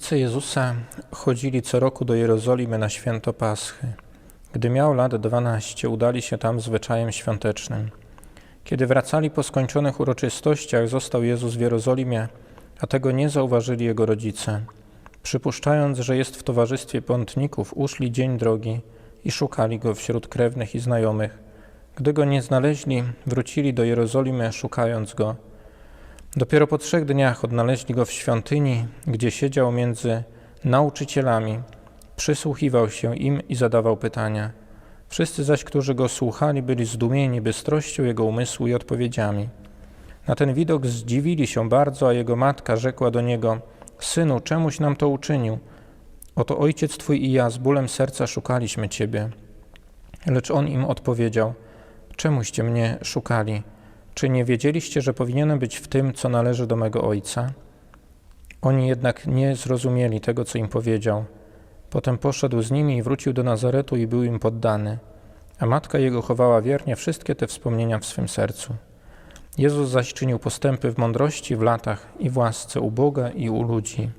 Rodzice Jezusa chodzili co roku do Jerozolimy na święto Paschy. Gdy miał lat 12, udali się tam zwyczajem świątecznym. Kiedy wracali po skończonych uroczystościach, został Jezus w Jerozolimie, a tego nie zauważyli jego rodzice. Przypuszczając, że jest w towarzystwie pątników, uszli dzień drogi i szukali go wśród krewnych i znajomych. Gdy go nie znaleźli, wrócili do Jerozolimy, szukając go. Dopiero po trzech dniach odnaleźli go w świątyni, gdzie siedział między nauczycielami, przysłuchiwał się im i zadawał pytania. Wszyscy zaś, którzy go słuchali, byli zdumieni bystrością jego umysłu i odpowiedziami. Na ten widok zdziwili się bardzo, a jego matka rzekła do niego: Synu, czemuś nam to uczynił? Oto ojciec twój i ja z bólem serca szukaliśmy ciebie. Lecz on im odpowiedział: Czemuście mnie szukali? Czy nie wiedzieliście, że powinienem być w tym, co należy do mego ojca? Oni jednak nie zrozumieli tego, co im powiedział. Potem poszedł z nimi i wrócił do Nazaretu i był im poddany. A matka jego chowała wiernie wszystkie te wspomnienia w swym sercu. Jezus zaś czynił postępy w mądrości, w latach i w łasce u Boga i u ludzi.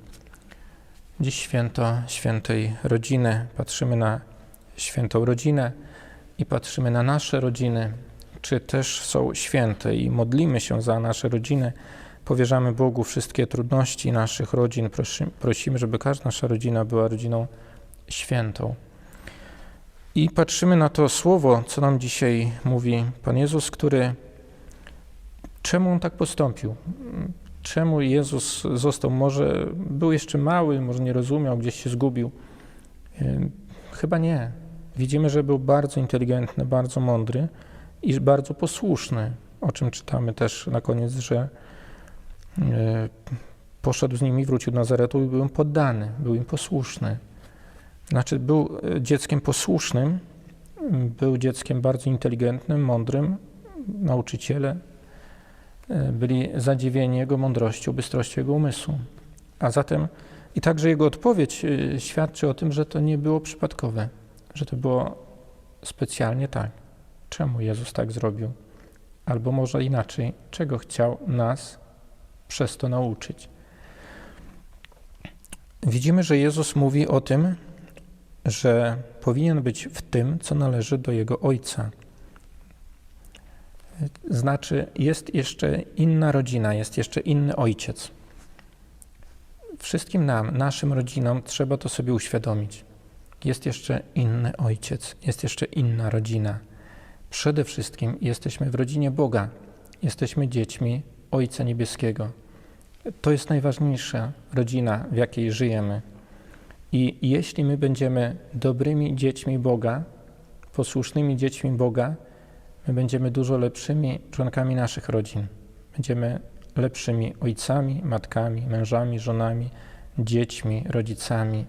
Dziś święto świętej rodziny. Patrzymy na świętą rodzinę i patrzymy na nasze rodziny, czy też są święte i modlimy się za nasze rodziny. Powierzamy Bogu wszystkie trudności naszych rodzin. Prosimy, żeby każda nasza rodzina była rodziną świętą. I patrzymy na to słowo, co nam dzisiaj mówi Pan Jezus, który czemu on tak postąpił? Czemu Jezus został? Może był jeszcze mały, może nie rozumiał, gdzieś się zgubił. Chyba nie. Widzimy, że był bardzo inteligentny, bardzo mądry i bardzo posłuszny, o czym czytamy też na koniec, że e, poszedł z nimi, wrócił do Nazaretu i był im poddany, był im posłuszny. Znaczy, był e, dzieckiem posłusznym, był dzieckiem bardzo inteligentnym, mądrym. Nauczyciele e, byli zadziwieni jego mądrością, bystrością jego umysłu. A zatem i także jego odpowiedź świadczy o tym, że to nie było przypadkowe, że to było specjalnie tak czemu Jezus tak zrobił, albo może inaczej, czego chciał nas przez to nauczyć. Widzimy, że Jezus mówi o tym, że powinien być w tym, co należy do Jego Ojca. Znaczy, jest jeszcze inna rodzina, jest jeszcze inny ojciec. Wszystkim nam, naszym rodzinom, trzeba to sobie uświadomić. Jest jeszcze inny ojciec, jest jeszcze inna rodzina. Przede wszystkim jesteśmy w rodzinie Boga, jesteśmy dziećmi Ojca Niebieskiego. To jest najważniejsza rodzina, w jakiej żyjemy. I jeśli my będziemy dobrymi dziećmi Boga, posłusznymi dziećmi Boga, my będziemy dużo lepszymi członkami naszych rodzin. Będziemy lepszymi ojcami, matkami, mężami, żonami, dziećmi, rodzicami.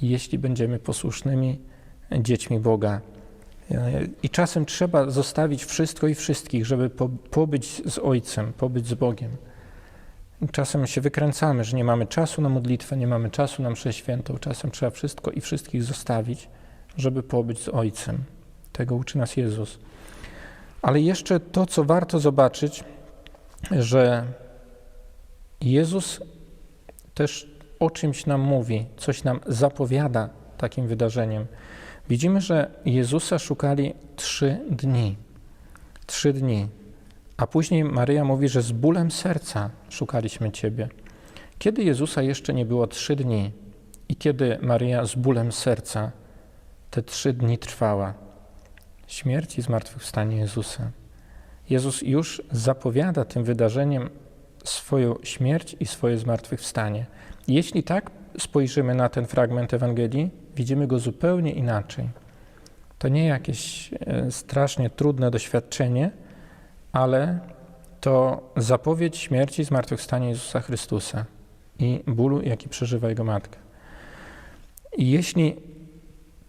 Jeśli będziemy posłusznymi dziećmi Boga, i czasem trzeba zostawić wszystko i wszystkich, żeby po, pobyć z Ojcem, pobyć z Bogiem. Czasem się wykręcamy, że nie mamy czasu na modlitwę, nie mamy czasu na mszę świętą. Czasem trzeba wszystko i wszystkich zostawić, żeby pobyć z Ojcem. Tego uczy nas Jezus. Ale jeszcze to, co warto zobaczyć, że Jezus też o czymś nam mówi, coś nam zapowiada takim wydarzeniem. Widzimy, że Jezusa szukali trzy dni. Trzy dni. A później Maryja mówi, że z bólem serca szukaliśmy Ciebie. Kiedy Jezusa jeszcze nie było trzy dni i kiedy Maryja z bólem serca te trzy dni trwała? Śmierć i zmartwychwstanie Jezusa. Jezus już zapowiada tym wydarzeniem swoją śmierć i swoje zmartwychwstanie. Jeśli tak spojrzymy na ten fragment Ewangelii, widzimy go zupełnie inaczej. To nie jakieś e, strasznie trudne doświadczenie, ale to zapowiedź śmierci i zmartwychwstania Jezusa Chrystusa i bólu, jaki przeżywa Jego Matka. I jeśli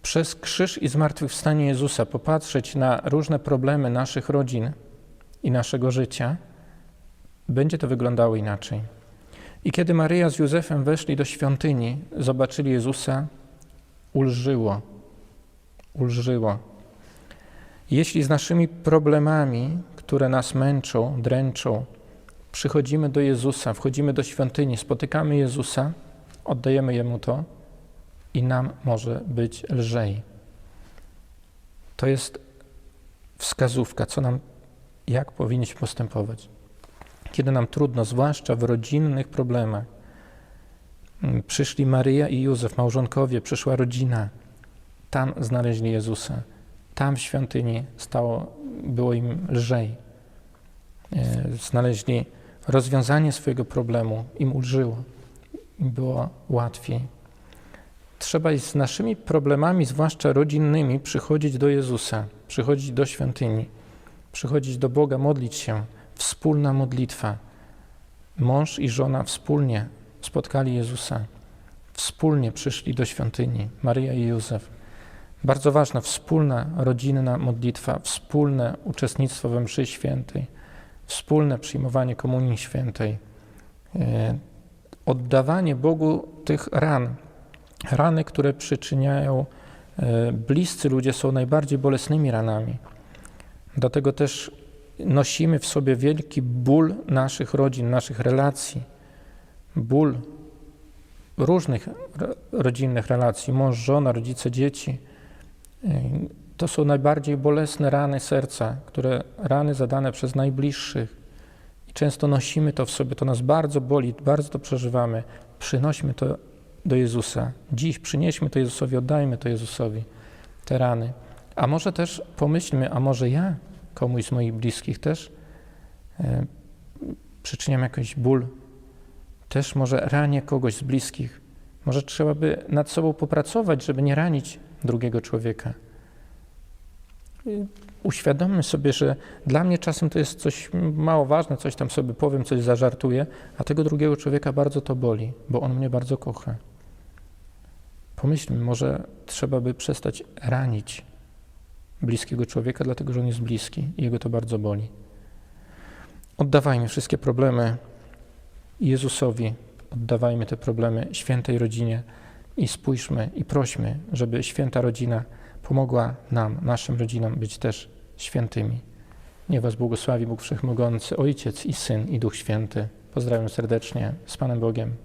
przez krzyż i zmartwychwstanie Jezusa popatrzeć na różne problemy naszych rodzin i naszego życia, będzie to wyglądało inaczej. I kiedy Maryja z Józefem weszli do świątyni, zobaczyli Jezusa, ulżyło. Ulżyło. Jeśli z naszymi problemami, które nas męczą, dręczą, przychodzimy do Jezusa, wchodzimy do świątyni, spotykamy Jezusa, oddajemy Jemu to i nam może być lżej. To jest wskazówka, co nam, jak powinniśmy postępować. Kiedy nam trudno, zwłaszcza w rodzinnych problemach, przyszli Maryja i Józef, małżonkowie, przyszła rodzina, tam znaleźli Jezusa. Tam w świątyni stało, było im lżej. E, Znaleźli rozwiązanie swojego problemu, im ulżyło, im było łatwiej. Trzeba z naszymi problemami, zwłaszcza rodzinnymi, przychodzić do Jezusa, przychodzić do świątyni, przychodzić do Boga, modlić się. Wspólna modlitwa. Mąż i żona wspólnie spotkali Jezusa, wspólnie przyszli do świątyni, Maryja i Józef. Bardzo ważna wspólna rodzinna modlitwa, wspólne uczestnictwo we mszy świętej, wspólne przyjmowanie komunii świętej, e, oddawanie Bogu tych ran. Rany, które przyczyniają e, bliscy ludzie, są najbardziej bolesnymi ranami. Dlatego też nosimy w sobie wielki ból naszych rodzin, naszych relacji, ból różnych ro- rodzinnych relacji, mąż, żona, rodzice, dzieci. Yy, To są najbardziej bolesne rany serca, które rany zadane przez najbliższych. I często nosimy to w sobie, to nas bardzo boli, bardzo to przeżywamy. Przynośmy to do Jezusa. Dziś przynieśmy to Jezusowi, oddajmy to Jezusowi, te rany. A może też pomyślmy, a może ja komuś z moich bliskich też e, przyczyniam jakiś ból, też może ranię kogoś z bliskich. Może trzeba by nad sobą popracować, żeby nie ranić drugiego człowieka. I Uświadommy sobie, że dla mnie czasem to jest coś mało ważne, coś tam sobie powiem, coś zażartuję, a tego drugiego człowieka bardzo to boli, bo on mnie bardzo kocha. Pomyślmy, może trzeba by przestać ranić bliskiego człowieka, dlatego że on jest bliski i jego to bardzo boli. Oddawajmy wszystkie problemy Jezusowi, oddawajmy te problemy świętej rodzinie i spójrzmy i prośmy, żeby święta rodzina pomogła nam, naszym rodzinom być też świętymi. Niech Was błogosławi Bóg Wszechmogący, Ojciec i Syn i Duch Święty. Pozdrawiam serdecznie z Panem Bogiem.